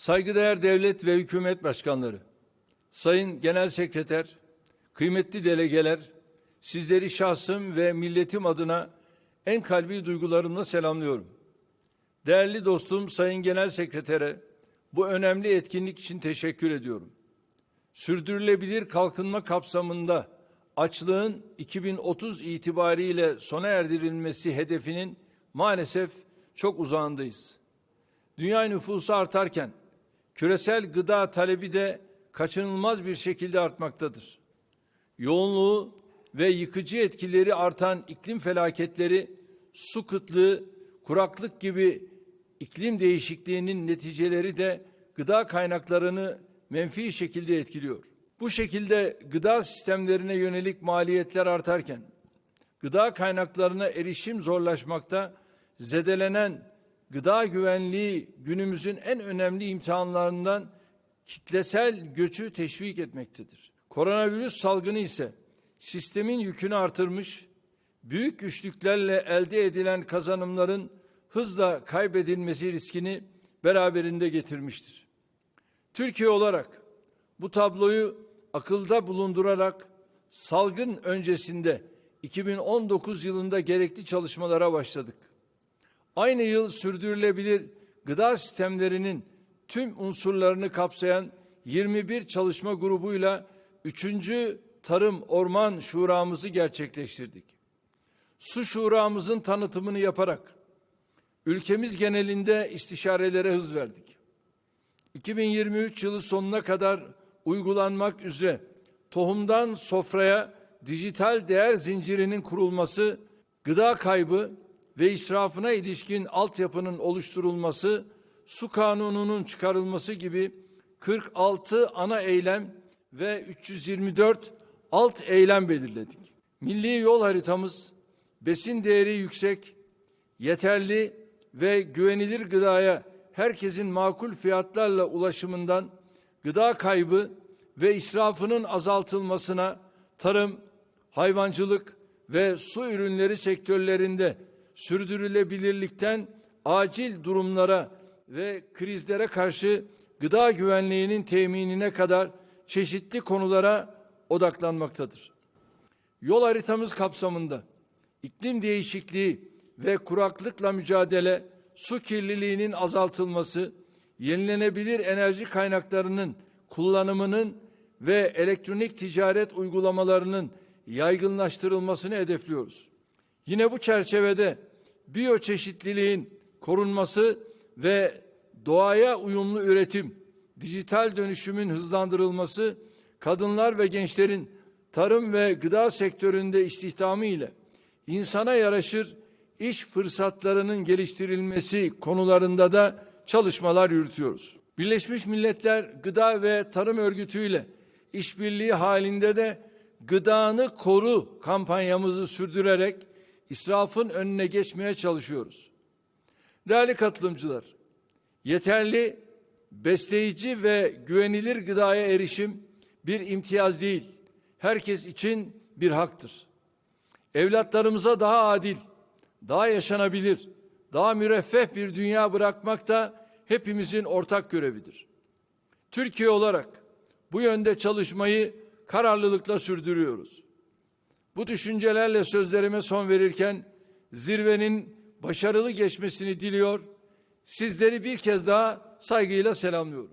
Saygıdeğer devlet ve hükümet başkanları, Sayın Genel Sekreter, kıymetli delegeler, sizleri şahsım ve milletim adına en kalbi duygularımla selamlıyorum. Değerli dostum Sayın Genel Sekreter'e bu önemli etkinlik için teşekkür ediyorum. Sürdürülebilir kalkınma kapsamında açlığın 2030 itibariyle sona erdirilmesi hedefinin maalesef çok uzağındayız. Dünya nüfusu artarken küresel gıda talebi de kaçınılmaz bir şekilde artmaktadır. Yoğunluğu ve yıkıcı etkileri artan iklim felaketleri, su kıtlığı, kuraklık gibi iklim değişikliğinin neticeleri de gıda kaynaklarını menfi şekilde etkiliyor. Bu şekilde gıda sistemlerine yönelik maliyetler artarken gıda kaynaklarına erişim zorlaşmakta, zedelenen gıda güvenliği günümüzün en önemli imtihanlarından kitlesel göçü teşvik etmektedir. Koronavirüs salgını ise sistemin yükünü artırmış, büyük güçlüklerle elde edilen kazanımların hızla kaybedilmesi riskini beraberinde getirmiştir. Türkiye olarak bu tabloyu akılda bulundurarak salgın öncesinde 2019 yılında gerekli çalışmalara başladık. Aynı yıl sürdürülebilir gıda sistemlerinin tüm unsurlarını kapsayan 21 çalışma grubuyla 3. Tarım Orman Şuramızı gerçekleştirdik. Su Şuramızın tanıtımını yaparak ülkemiz genelinde istişarelere hız verdik. 2023 yılı sonuna kadar uygulanmak üzere tohumdan sofraya dijital değer zincirinin kurulması, gıda kaybı ve israfına ilişkin altyapının oluşturulması, su kanununun çıkarılması gibi 46 ana eylem ve 324 alt eylem belirledik. Milli yol haritamız besin değeri yüksek, yeterli ve güvenilir gıdaya herkesin makul fiyatlarla ulaşımından gıda kaybı ve israfının azaltılmasına tarım, hayvancılık ve su ürünleri sektörlerinde sürdürülebilirlikten acil durumlara ve krizlere karşı gıda güvenliğinin teminine kadar çeşitli konulara odaklanmaktadır. Yol haritamız kapsamında iklim değişikliği ve kuraklıkla mücadele, su kirliliğinin azaltılması, yenilenebilir enerji kaynaklarının kullanımının ve elektronik ticaret uygulamalarının yaygınlaştırılmasını hedefliyoruz. Yine bu çerçevede biyoçeşitliliğin korunması ve doğaya uyumlu üretim, dijital dönüşümün hızlandırılması, kadınlar ve gençlerin tarım ve gıda sektöründe istihdamı ile insana yaraşır iş fırsatlarının geliştirilmesi konularında da çalışmalar yürütüyoruz. Birleşmiş Milletler Gıda ve Tarım Örgütü ile işbirliği halinde de gıdanı koru kampanyamızı sürdürerek israfın önüne geçmeye çalışıyoruz. Değerli katılımcılar, yeterli, besleyici ve güvenilir gıdaya erişim bir imtiyaz değil, herkes için bir haktır. Evlatlarımıza daha adil, daha yaşanabilir, daha müreffeh bir dünya bırakmak da hepimizin ortak görevidir. Türkiye olarak bu yönde çalışmayı kararlılıkla sürdürüyoruz. Bu düşüncelerle sözlerime son verirken zirvenin başarılı geçmesini diliyor. Sizleri bir kez daha saygıyla selamlıyorum.